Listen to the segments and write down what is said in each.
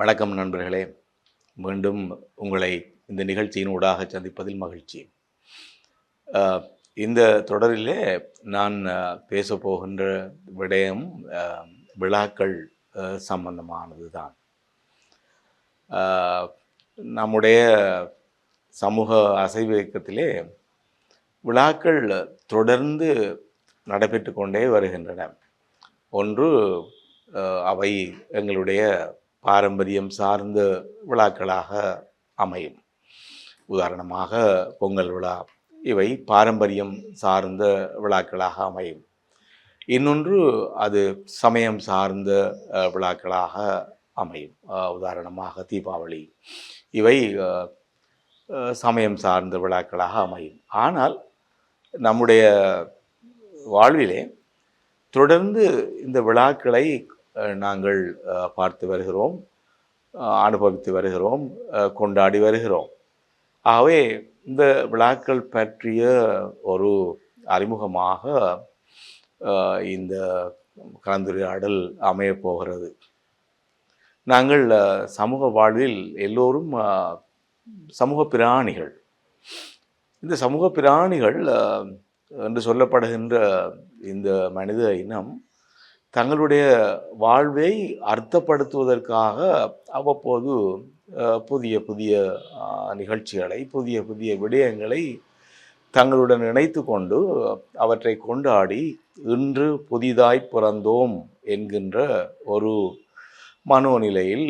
வணக்கம் நண்பர்களே. மீண்டும் உங்களை இந்த நிகழ்ச்சியின் ஊடாக சந்திப்பதில் மகிழ்ச்சி. இந்த தொடரிலே நான் பேச போகின்ற விடயம் விழாக்கள் சம்பந்தமானது தான் நம்முடைய சமூக அசைவு இயக்கத்திலே விழாக்கள் தொடர்ந்து நடைபெற்று கொண்டே வருகின்றன. ஒன்று அவை எங்களுடைய பாரம்பரியம் சார்ந்த விழாக்களாக அமையும். உதாரணமாக பொங்கல் விழா இவை பாரம்பரியம் சார்ந்த விழாக்களாக அமையும். இன்னொன்று அது சமயம் சார்ந்த விழாக்களாக அமையும். உதாரணமாக தீபாவளி. இவை சமயம் சார்ந்த விழாக்களாக அமையும். ஆனால் நம்முடைய வாழ்விலே தொடர்ந்து இந்த விழாக்களை நாங்கள் பார்த்து வருகிறோம் அனுபவித்து வருகிறோம் கொண்டாடி வருகிறோம். ஆகவே இந்த விழாக்கள் பற்றிய ஒரு அறிமுகமாக இந்த கலந்துரையாடல் அமையப் போகிறது. நாங்கள் சமூக வாழ்வில் எல்லோரும் சமூக பிராணிகள். இந்த சமூக பிராணிகள் என்று சொல்லப்படுகின்ற இந்த மனித இனம் தங்களுடைய வாழ்வை அர்த்தப்படுத்துவதற்காக அவ்வப்போது புதிய புதிய நிகழ்ச்சிகளை புதிய புதிய விடயங்களை தங்களுடன் இணைத்து கொண்டு அவற்றை கொண்டாடி இன்று புதிதாய் பிறந்தோம் என்கின்ற ஒரு மனோநிலையில்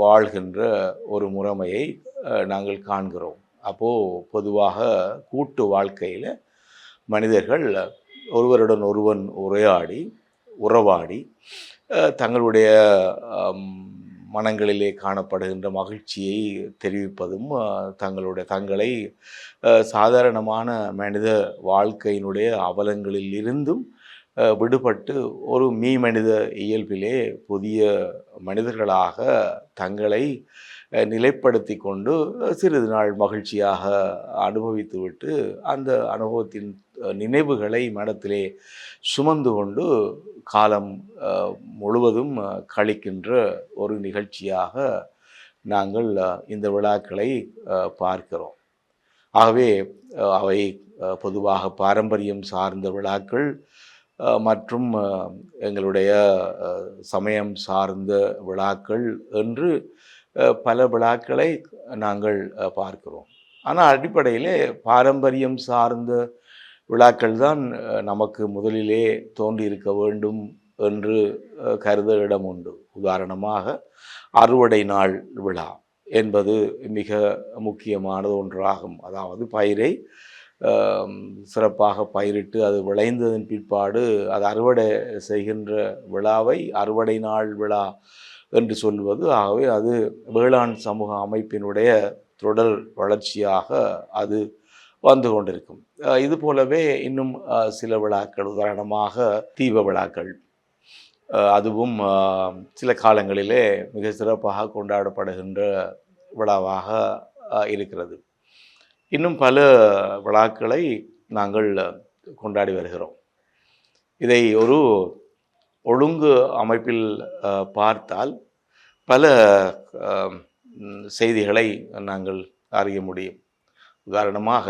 வாழ்கின்ற ஒரு முறைமையை நாங்கள் காண்கிறோம். அப்போது பொதுவாக கூட்டு வாழ்க்கையில் மனிதர்கள் ஒருவருடன் ஒருவன் உரையாடி உறவாடி தங்களுடைய மனங்களிலே காணப்படுகின்ற மகிழ்ச்சியை தெரிவிப்பதும் தங்களுடைய தங்களை சாதாரணமான மனித வாழ்க்கையினுடைய அவலங்களில் இருந்தும் விடுபட்டு ஒரு மீ மனித இயல்பிலே புதிய மனிதர்களாக தங்களை நிலைப்படுத்தி கொண்டு சிறிது நாள் மகிழ்ச்சியாக அனுபவித்துவிட்டு அந்த அனுபவத்தின் நினைவுகளை மனத்திலே சுமந்து கொண்டு காலம் முழுவதும் கழிக்கின்ற ஒரு நிகழ்ச்சியாக நாங்கள் இந்த விழாக்களை பார்க்கிறோம். ஆகவே அவை பொதுவாக பாரம்பரியம் சார்ந்த விழாக்கள் மற்றும் எங்களுடைய சமயம் சார்ந்த விழாக்கள் என்று பல விழாக்களை நாங்கள் பார்க்கிறோம். ஆனால் அடிப்படையிலே பாரம்பரியம் சார்ந்த விழாக்கள் தான் நமக்கு முதலிலே தோன்றியிருக்க வேண்டும் என்று கருத இடம் உண்டு. உதாரணமாக அறுவடை நாள் விழா என்பது மிக முக்கியமானது ஒன்றாகும். அதாவது பயிரை சிறப்பாக பயிரிட்டு அது விளைந்ததன் பிற்பாடு அது அறுவடை செய்கின்ற விழாவை அறுவடை நாள் விழா என்று சொல்வது. ஆகவே அது வேளாண் சமூக அமைப்பினுடைய தொடர் வளர்ச்சியாக அது வந்து கொண்டிருக்கும். இது போலவே இன்னும் சில விழாக்கள் உதாரணமாக தீப விழாக்கள். அதுவும் சில காலங்களிலே மிக சிறப்பாக கொண்டாடப்படுகின்ற விழாவாக இருக்கிறது. இன்னும் பல விழாக்களை நாங்கள் கொண்டாடி வருகிறோம். இதை ஒரு ஒழுங்கு அமைப்பில் பார்த்தால் பல செய்திகளை நாங்கள் அறிய முடியும். உதாரணமாக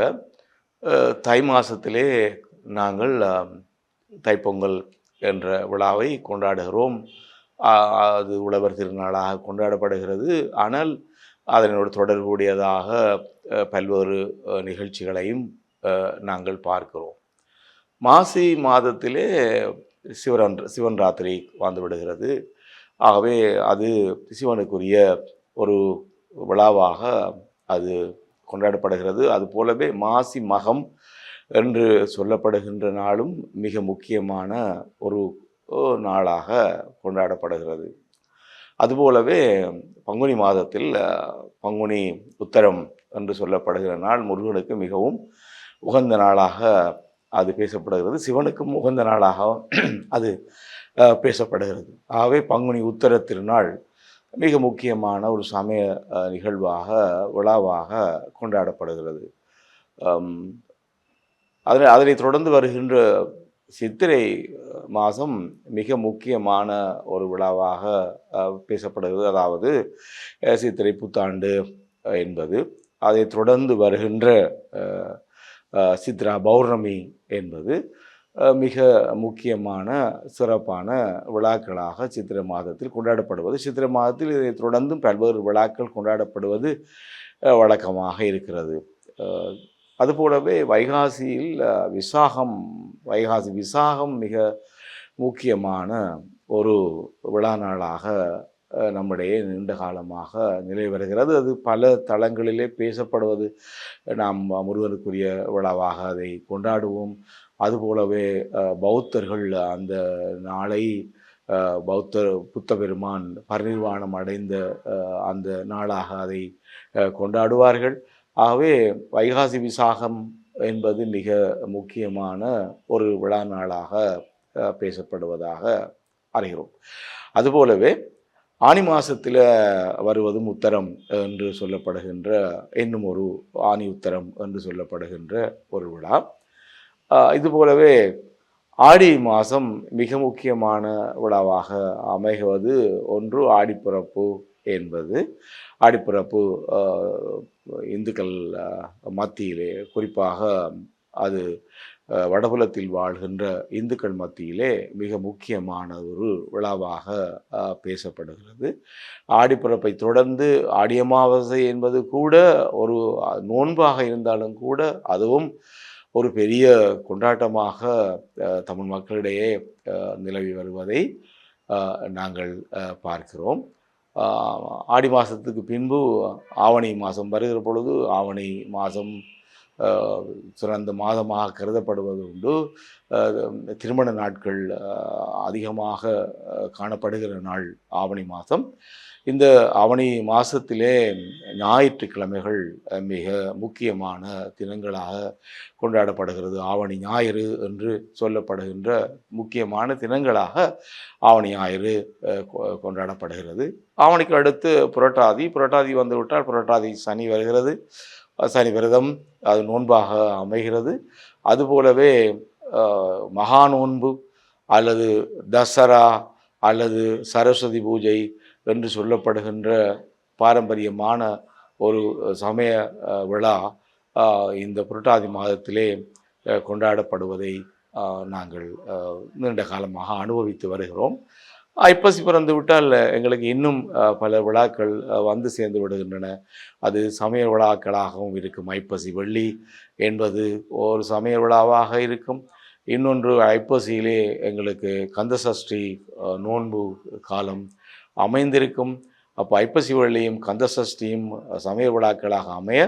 தை மாதத்திலே நாங்கள் தைப்பொங்கல் என்ற விழாவை கொண்டாடுகிறோம். அது உழவர் திருநாளாக கொண்டாடப்படுகிறது. ஆனால் அதனோடு தொடர்புடையதாக பல்வேறு நிகழ்ச்சிகளையும் நாங்கள் பார்க்கிறோம். மாசி மாதத்திலே சிவரன் சிவன் ராத்திரி வாழ்ந்து விடுகிறது. ஆகவே அது சிவனுக்குரிய ஒரு விழாவாக அது கொண்டாடப்படுகிறது. அது போலவே மாசி மகம் என்று சொல்லப்படுகின்ற நாளும் மிக முக்கியமான ஒரு நாளாக கொண்டாடப்படுகிறது. அதுபோலவே பங்குனி மாதத்தில் பங்குனி உத்தரம் என்று சொல்லப்படுகிற நாள் முருகனுக்கு மிகவும் உகந்த நாளாக அது பேசப்படுகிறது. சிவனுக்கும் உகந்த நாளாக அது பேசப்படுகிறது. ஆகவே பங்குனி உத்தர திருநாள் மிக முக்கியமான ஒரு சமய நிகழ்வாக விழாவாக கொண்டாடப்படுகிறது. அதனை அதனை தொடர்ந்து வருகின்ற சித்திரை மாதம் மிக முக்கியமான ஒரு விழாவாக பேசப்படுகிறது. அதாவது சித்திரை புத்தாண்டு என்பது. அதை தொடர்ந்து வருகின்ற சித்ரா பௌர்ணமி என்பது மிக முக்கியமான சிறப்பான விழாக்களாக சித்திரை மாதத்தில் கொண்டாடப்படுவது. சித்திரை மாதத்தில் இதைத் தொடர்ந்தும் பல்வேறு விழாக்கள் கொண்டாடப்படுவது வழக்கமாக இருக்கிறது. அதுபோலவே வைகாசியில் விசாகம் வைகாசி விசாகம் மிக முக்கியமான ஒரு விழா நாளாக நம்முடைய நீண்ட காலமாக நிலை வருகிறது. அது பல தளங்களிலே பேசப்படுவது நாம் முருகனுக்குரிய விழாவாக அதை கொண்டாடுவோம். அதுபோலவே பௌத்தர்கள் அந்த நாளை பௌத்தர் பௌத்த புத்த பெருமான் பரிநிர்வாணம் அடைந்த அந்த நாளாக அதை கொண்டாடுவார்கள். ஆகவே வைகாசி விசாகம் என்பது மிக முக்கியமான ஒரு விழா நாளாக பேசப்படுவதாக அறிகிறோம். அதுபோலவே ஆனி மாசத்தில் வருவதும் உத்தரம் என்று சொல்லப்படுகின்ற இன்னும் ஒரு ஆனி உத்தரம் என்று சொல்லப்படுகின்ற ஒரு விழா. இது இதுபோலவே ஆடி மாதம் மிக முக்கியமான விழாவாக அமைகிறது. ஒன்று ஆடிப்பிறப்பு என்பது ஆடிப்பிறப்பு இந்துக்கள் மத்தியிலே குறிப்பாக அது வடபுலத்தில் வாழ்கின்ற இந்துக்கள் மத்தியிலே மிக முக்கியமான ஒரு விழாவாக பேசப்படுகிறது. ஆடிப்பிறப்பை தொடர்ந்து ஆடி அமாவாசை என்பது கூட ஒரு நோன்பாக இருந்தாலும் கூட அதுவும் ஒரு பெரிய கொண்டாட்டமாக தமிழ் மக்களிடையே நிலவி வருவதை நாங்கள் பார்க்கிறோம். ஆடி மாதத்துக்கு பின்பு ஆவணி மாதம் வருகிற பொழுது ஆவணி மாதம் சிறந்த மாதமாக கருதப்படுவது உண்டு. திருமண நாட்கள் அதிகமாக காணப்படுகிற நாள் ஆவணி மாதம். இந்த ஆவணி மாதத்திலே ஞாயிற்றுக்கிழமைகள் மிக முக்கியமான தினங்களாக கொண்டாடப்படுகிறது. ஆவணி ஞாயிறு என்று சொல்லப்படுகின்ற முக்கியமான தினங்களாக ஆவணி ஞாயிறு கொண்டாடப்படுகிறது. ஆவணிக்கு அடுத்து புரட்டாதி. புரட்டாதி வந்துவிட்டால் புரட்டாதி சனி வருகிறது. சனி விரதம் அது நோன்பாக அமைகிறது. அதுபோலவே மகா நோன்பு அல்லது தசரா அல்லது சரஸ்வதி பூஜை என்று சொல்லப்படுகின்ற பாரம்பரியமான ஒரு சமய விழா இந்த புரட்டாதி மாதத்திலே கொண்டாடப்படுவதை நாங்கள் நீண்ட காலமாக அனுபவித்து வருகிறோம். ஐப்பசி பிறந்து விட்டால் எங்களுக்கு இன்னும் பல விழாக்கள் வந்து சேர்ந்து விடுகின்றன. அது சமய விழாக்களாகவும் இருக்கும். ஐப்பசி வெள்ளி என்பது ஒரு சமய விழாவாக இருக்கும். இன்னொன்று ஐப்பசியிலே எங்களுக்கு கந்தசஷ்டி நோன்பு காலம் அமைந்திருக்கும். அப்போ ஐப்பசி வழியும் கந்த சஷ்டியும் சமய விழாக்களாக அமைய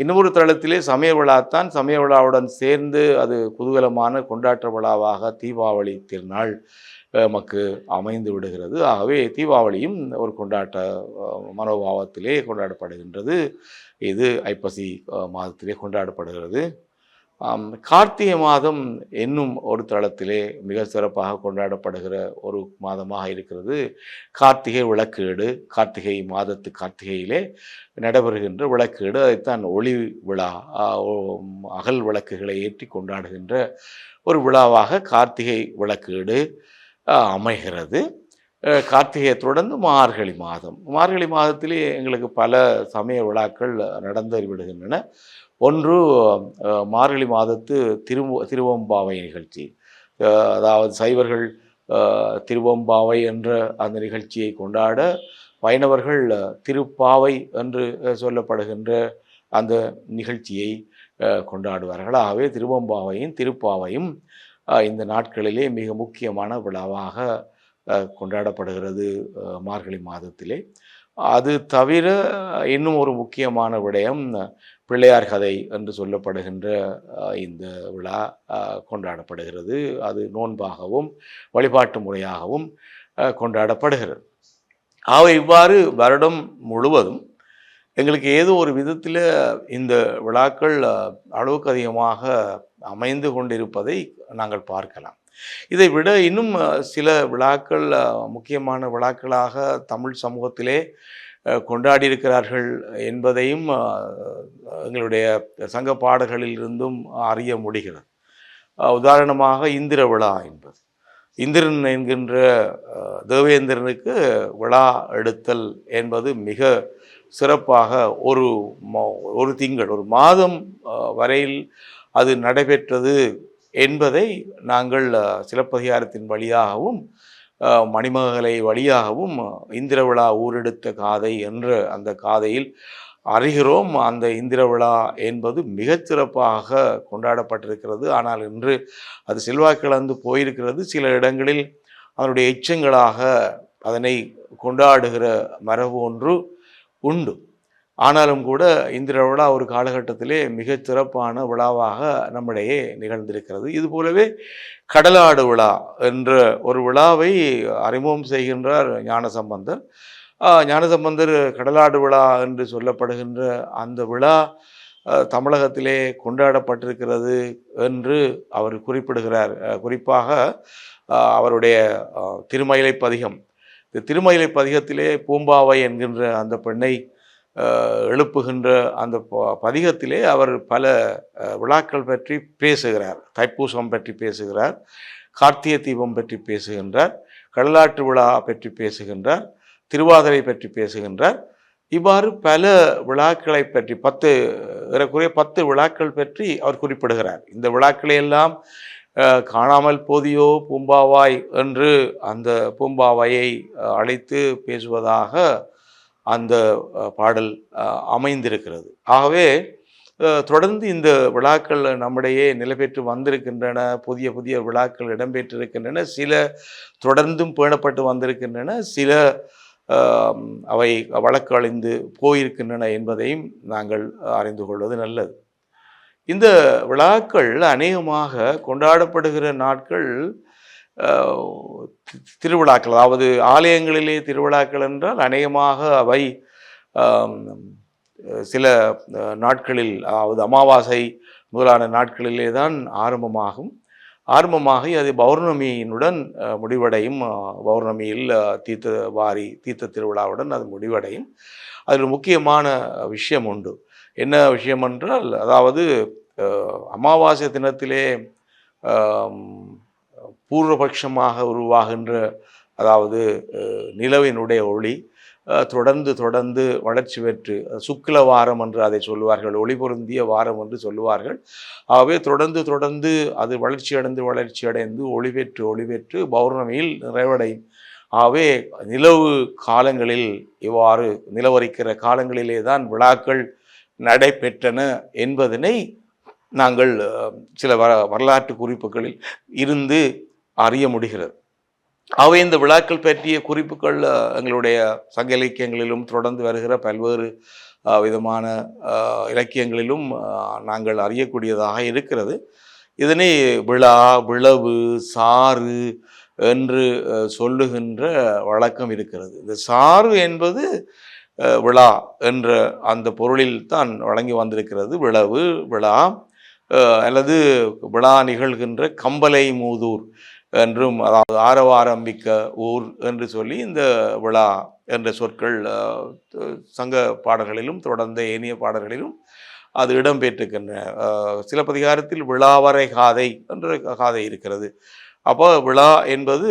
இன்னொரு தளத்திலே சமய விழாத்தான் சமய விழாவுடன் சேர்ந்து அது குதூகலமான கொண்டாட்ட விழாவாக தீபாவளி திருநாள் நமக்கு அமைந்து விடுகிறது. ஆகவே தீபாவளியும் ஒரு கொண்டாட்ட மனோபாவத்திலே கொண்டாடப்படுகின்றது. இது ஐப்பசி மாதத்திலே கொண்டாடப்படுகிறது. கார்த்திகை மாதம் என்னும் ஒரு தளத்திலே மிக சிறப்பாக கொண்டாடப்படுகிற ஒரு மாதமாக இருக்கிறது. கார்த்திகை விளக்கேடு கார்த்திகை மாதத்து கார்த்திகையிலே நடைபெறுகின்ற விளக்கேடு. அதைத்தான் ஒளி விழா அகல் விளக்குகளை ஏற்றி கொண்டாடுகின்ற ஒரு விழாவாக கார்த்திகை விளக்கேடு அமைகிறது. கார்த்திகையை தொடர்ந்து மார்கழி மாதம். மார்கழி மாதத்திலே எங்களுக்கு பல சமய விழாக்கள் நடந்து விடுகின்றன. ஒன்று மார்கழி மாதத்து திரு திருவம்பாவை நிகழ்ச்சி. அதாவது சைவர்கள் திருவம்பாவை என்ற அந்த நிகழ்ச்சியை கொண்டாட வைணவர்கள் திருப்பாவை என்று சொல்லப்படுகின்ற அந்த நிகழ்ச்சியை கொண்டாடுவார்கள். ஆகவே திருவம்பாவையும் திருப்பாவையும் இந்த நாட்களிலே மிக முக்கியமான விழாவாக கொண்டாடப்படுகிறது மார்கழி மாதத்திலே. அது தவிர இன்னும் ஒரு முக்கியமான விடயம் பிள்ளையார் கதை என்று சொல்லப்படுகின்ற இந்த விழா கொண்டாடப்படுகிறது. அது நோன்பாகவும் வழிபாட்டு முறையாகவும் கொண்டாடப்படுகிறது. ஆக இவ்வாறு வருடம் முழுவதும் எங்களுக்கு ஏதோ ஒரு விதத்தில் இந்த விழாக்கள் அளவுக்கு அதிகமாக அமைந்து கொண்டிருப்பதை நாங்கள் பார்க்கலாம். இதை விட இன்னும் சில விழாக்கள் முக்கியமான விழாக்களாக தமிழ் சமூகத்திலே கொண்டாடியிருக்கிறார்கள் என்பதையும் எங்களுடைய சங்க பாடல்களிலிருந்தும் அறிய முடிகிறது. உதாரணமாக இந்திர விழா என்பது. இந்திரன் என்கின்ற தேவேந்திரனுக்கு விழா எடுத்தல் என்பது மிக சிறப்பாக ஒரு ஒரு திங்கள் ஒரு மாதம் வரையில் அது நடைபெற்றது என்பதை நாங்கள் சிலப்பதிகாரத்தின் வழியாகவும் மணிமகளை வழியாகவும் இந்திரவிழா ஊரெடுத்த காதை என்ற அந்த காதையில் அறிகிறோம். அந்த இந்திரவிழா என்பது மிகச்சிறப்பாக கொண்டாடப்பட்டிருக்கிறது. ஆனால் இன்று அது செல்வாக்கிழந்து போயிருக்கிறது. சில இடங்களில் அதனுடைய எச்சங்களாக அதனை கொண்டாடுகிற மரபு ஒன்று உண்டு. ஆனாலும் கூட இந்திர விழா ஒரு காலகட்டத்திலே மிகச் சிறப்பான விழாவாக நம்மிடையே நிகழ்ந்திருக்கிறது. இது போலவே கடலாடு விழா என்ற ஒரு விழாவை அறிமுகம் செய்கின்றார் ஞானசம்பந்தர். ஞானசம்பந்தர் கடலாடு விழா என்று சொல்லப்படுகின்ற அந்த விழா தமிழகத்திலே கொண்டாடப்பட்டிருக்கிறது என்று அவர் குறிப்பிடுகிறார். குறிப்பாக அவருடைய திருமயிலை பதிகம் இந்த திருமயிலை பதிகத்திலே பூம்பாவை என்கின்ற அந்த பெண்ணை எழுப்புகின்ற அந்த ப- பதிகத்திலே அவர் பல விழாக்கள் பற்றி பேசுகிறார். தைப்பூசம் பற்றி பேசுகிறார். கார்த்திகை தீபம் பற்றி பேசுகின்றார். கடலாற்று விழா பற்றி பேசுகின்றார். திருவாதிரை பற்றி பேசுகின்றார். இவ்வாறு பல விழாக்களை பற்றி பத்து ஏறக்குறைய பத்து விழாக்கள் பற்றி அவர் குறிப்பிடுகிறார். இந்த விழாக்களை எல்லாம் காணாமல் போதியோ பூம்பாவாய் என்று அந்த பூம்பாவாயை அழைத்து பேசுவதாக அந்த பாடல் அமைந்திருக்கிறது. ஆகவே தொடர்ந்து இந்த விழாக்கள் நம்மிடையே நிலைபெற்று வந்திருக்கின்றன புதிய புதிய விழாக்கள் இடம்பெற்றிருக்கின்றன சில தொடர்ந்தும் பேணப்பட்டு வந்திருக்கின்றன சில அவை அவை வழக்கழிந்து போயிருக்கின்றன என்பதையும் நாங்கள் அறிந்து கொள்வது நல்லது. இந்த விழாக்கள் அநேகமாக கொண்டாடப்படுகிற நாட்கள் திருவிழாக்கள் அதாவது ஆலயங்களிலே திருவிழாக்கள் என்றால் அநேகமாக அவை சில நாட்களில் அதாவது அமாவாசை முதலான நாட்களிலே தான் ஆரம்பமாகும். ஆரம்பமாகி அது பௌர்ணமியினுடன் முடிவடையும். பௌர்ணமியில் தீர்த்த வாரி தீர்த்த திருவிழாவுடன் அது முடிவடையும். அதில் முக்கியமான விஷயம் உண்டு. என்ன விஷயம் என்றால் அதாவது அமாவாசை தினத்திலே பூர்வபட்சமாக உருவாகின்ற அதாவது நிலவினுடைய ஒளி தொடர்ந்து தொடர்ந்து வளர்ச்சி பெற்று சுக்கில வாரம் என்று அதை சொல்லுவார்கள் ஒளி பொருந்திய வாரம் என்று சொல்லுவார்கள். ஆகவே தொடர்ந்து தொடர்ந்து அது வளர்ச்சி அடைந்து வளர்ச்சி அடைந்து ஒளி பெற்று ஒளி பெற்று பௌர்ணமியில் நிறைவடையும். ஆகவே நிலவு காலங்களில் இவ்வாறு நிலவரிக்கிற காலங்களிலே தான் விழாக்கள் நடைபெற்றன என்பதனை நாங்கள் சில வர வரலாற்று குறிப்புகளில் இருந்து அறிய முடிகிறது. அவை இந்த விழாக்கள் பற்றிய குறிப்புகள் எங்களுடைய சங்க இலக்கியங்களிலும் தொடர்ந்து வருகிற பல்வேறு விதமான இலக்கியங்களிலும் நாங்கள் அறியக்கூடியதாக இருக்கிறது. இதனை விழா விளவு சாறு என்று சொல்லுகின்ற வழக்கம் இருக்கிறது. இந்த சாறு என்பது விழா என்ற அந்த பொருளில் தான் வழங்கி வந்திருக்கிறது. விளவு விழா அல்லது விழா நிகழ்கின்ற கம்பலை மூதூர் என்றும் அதாவது ஆரவ ஆரம்பிக்க ஊர் என்று சொல்லி இந்த விழா என்ற சொற்கள் சங்க பாடல்களிலும் தொடர்ந்த ஏனைய பாடல்களிலும் அது இடம்பெற்றிருக்கின்றன. சிலப்பதிகாரத்தில் விழாவரை காதை என்ற காதை இருக்கிறது. அப்போ விழா என்பது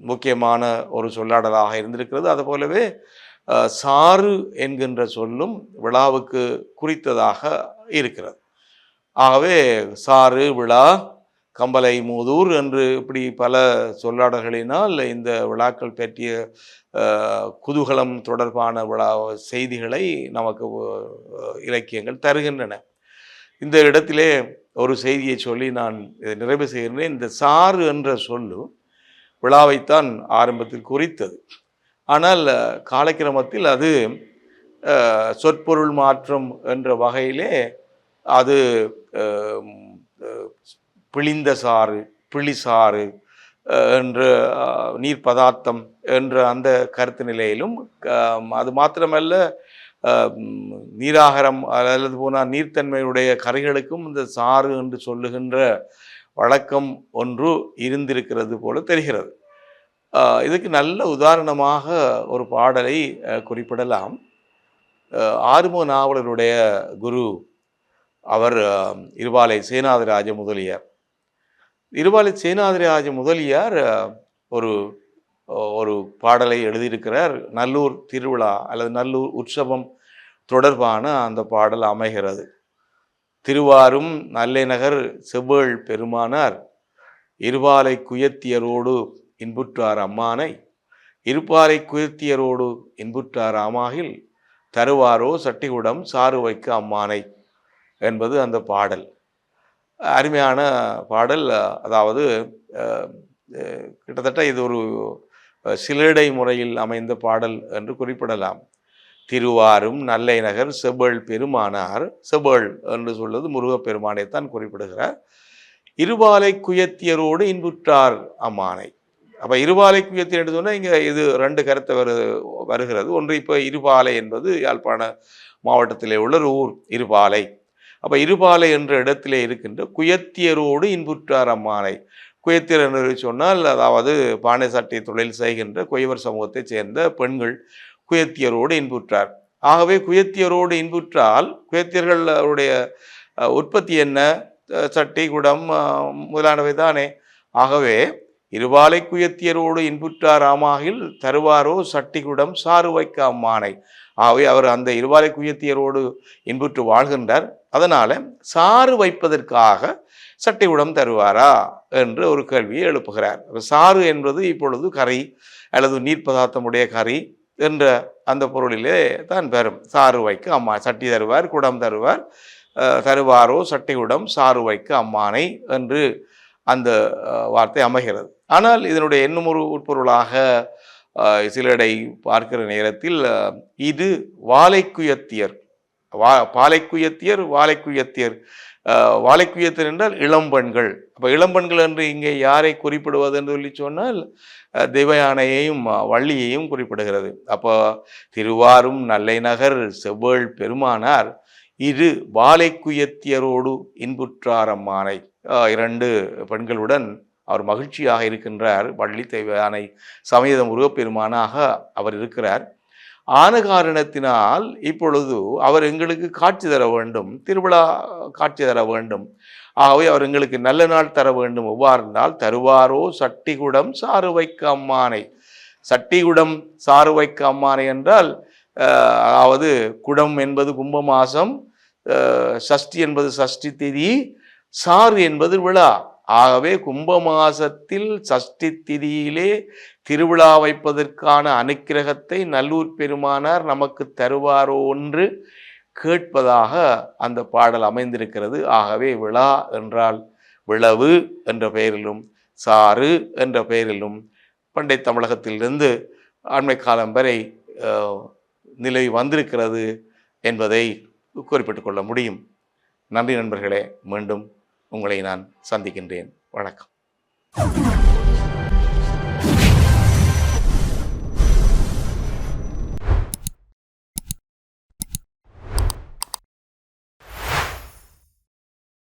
முக்கியமான ஒரு சொல்லாடலாக இருந்திருக்கிறது. அதுபோலவே சாறு என்கின்ற சொல்லும் விழாவுக்கு குறித்ததாக இருக்கிறது. ஆகவே சாறு விழா கம்பலை மூதூர் என்று இப்படி பல சொல்லாடல்களினால் இந்த விழாக்கள் பற்றிய குதூகலம் தொடர்பான விழா செய்திகளை நமக்கு இலக்கியங்கள் தருகின்றன. இந்த இடத்திலே ஒரு செய்தியை சொல்லி நான் இதை நிறைவு செய்கிறேன். இந்த சாறு என்ற சொல்லு விழாவைத்தான் ஆரம்பத்தில் குறித்தது. ஆனால் காலக்கிரமத்தில் அது சொற்பொருள் மாற்றம் என்ற வகையிலே அது பிழிந்த சாறு பிழிசாறு என்று என்ற நீர் பதார்த்தம் என்ற அந்த கருத்து நிலையிலும் அது மாத்திரமல்ல நீராகரம் அல்லது போனால் நீர்த்தன்மையுடைய கரைகளுக்கும் இந்த சாறு என்று சொல்லுகின்ற வழக்கம் ஒன்று இருந்திருக்கிறது போல தெரிகிறது. இதுக்கு நல்ல உதாரணமாக ஒரு பாடலை குறிப்பிடலாம். அஹ், ஆறுமுக நாவலருடைய குரு அவர் இருபாலை சேனாதிராஜ முதலியார். இருபாலை சேனாதிராஜ முதலியார் ஒரு ஒரு பாடலை எழுதியிருக்கிறார். நல்லூர் திருவிழா அல்லது நல்லூர் உற்சவம் தொடர்பான அந்த பாடல் அமைகிறது. திருவாரும் நல்லைநகர் செவ்வேள் பெருமானார் இருபாலை குயத்தியரோடு இன்புற்றார் அம்மானை இருபாலை குயத்தியரோடு இன்புற்றார் ஆமாகில் தருவாரோ சட்டிகுடம் சாறு வைக்க அம்மானை என்பது அந்த பாடல். அருமையான பாடல். அதாவது கிட்டத்தட்ட இது ஒரு சிலடை சிலேடை முறையில் அமைந்த பாடல் என்று குறிப்பிடலாம். திருவாரும் நல்லை நகர் செபேள் பெருமானார் செபேள் என்று சொல்வது முருகப்பெருமானை தான் குறிப்பிடுகிறார். இருபாலை குயத்தியரோடு இன்புற்றார் அம்மானை. அப்போ இருபாலை குயத்தியர் என்று சொன்னால் இங்கே இது ரெண்டு கருத்தை வரு வருகிறது. ஒன்று இப்போ இருபாலை என்பது யாழ்ப்பாண மாவட்டத்திலே உள்ள ஒரு ஊர் இருபாலை. அப்போ இருபாலை என்ற இடத்திலே இருக்கின்ற குயத்தியரோடு இன்புற்றார் அம்மானை. குயத்தியர் என்று சொன்னால் அதாவது பானை சட்டை தொழில் செய்கின்ற குயவர் சமூகத்தைச் சேர்ந்த பெண்கள் குயத்தியரோடு இன்புற்றார். ஆகவே குயத்தியரோடு இன்புற்றால் குயத்தியர்களுடைய உற்பத்தி என்ன? சட்டி குடம் முதலானவை தானே. ஆகவே இருபாலை குயத்தியரோடு இன்புற்றார் ஆமாகில் தருவாரோ சட்டிகுடம் சாறு வைக்க அம்மானை. ஆகவே அவர் அந்த இருபாலை குயத்தியரோடு இன்புற்று வாழ்கின்றார். அதனால் சாறு வைப்பதற்காக சட்டை உடம் தருவாரா என்று ஒரு கேள்வியை எழுப்புகிறார். சாறு என்பது இப்பொழுது கறி அல்லது நீர் பதார்த்தமுடைய கறி என்ற அந்த பொருளிலே தான் பெறும் சாறு வைக்க அம்மா சட்டி தருவார் குடம் தருவார் தருவாரோ தருவாரோ உடம் சாறு வைக்க அம்மானை என்று அந்த வார்த்தை அமைகிறது. ஆனால் இதனுடைய இன்னும் ஒரு உட்பொருளாக சிலடை பார்க்கிற நேரத்தில் இது வாழைக்குயத்தியர் வா பாலைக்குயத்தியர் வாழைக்குயத்தியர் வாழைக்குயத்தியர் என்றால் இளம்பெண்கள். அப்போ இளம்பெண்கள் என்று இங்கே யாரை குறிப்பிடுவது என்று சொல்லி சொன்னால் திவயானையையும் வள்ளியையும் குறிப்பிடுகிறது. அப்போ திருவாரும் நல்லை நகர் செவ்வேள் பெருமானார் இரு வாழைக்குயத்தியரோடு இன்புற்றாரம்மானை இரண்டு பெண்களுடன் அவர் மகிழ்ச்சியாக இருக்கின்றார். வள்ளி தேவையான சமயத முருகப்பெருமானாக அவர் இருக்கிறார். ஆன காரணத்தினால் இப்பொழுது அவர் எங்களுக்கு காட்சி தர வேண்டும் திருவிழா காட்சி தர வேண்டும். ஆகவே அவர் எங்களுக்கு நல்ல நாள் தர வேண்டும். எவ்வாறு என்றால் தருவாரோ சட்டிகுடம் சாறு வைக்க அம்மானை. சட்டிகுடம் சாறு வைக்க அம்மானை என்றால் அதாவது குடம் என்பது கும்ப மாசம் சஷ்டி என்பது சஷ்டி திதி சாறு என்பது விழா. ஆகவே கும்ப மாசத்தில் சஷ்டி திதியிலே திருவிழா வைப்பதற்கான அனுக்கிரகத்தை நல்லூர் பெருமானார் நமக்கு தருவாரோ என்று கேட்பதாக அந்த பாடல் அமைந்திருக்கிறது. ஆகவே விழா என்றால் விளவு என்ற பெயரிலும் சாறு என்ற பெயரிலும் பண்டை தமிழகத்திலிருந்து அண்மை காலம் வரை நிலை வந்திருக்கிறது என்பதை குறிப்பிட்டு கொள்ள முடியும். நன்றி நண்பர்களே மீண்டும் உங்களை நான் சந்திக்கின்றேன். வணக்கம்.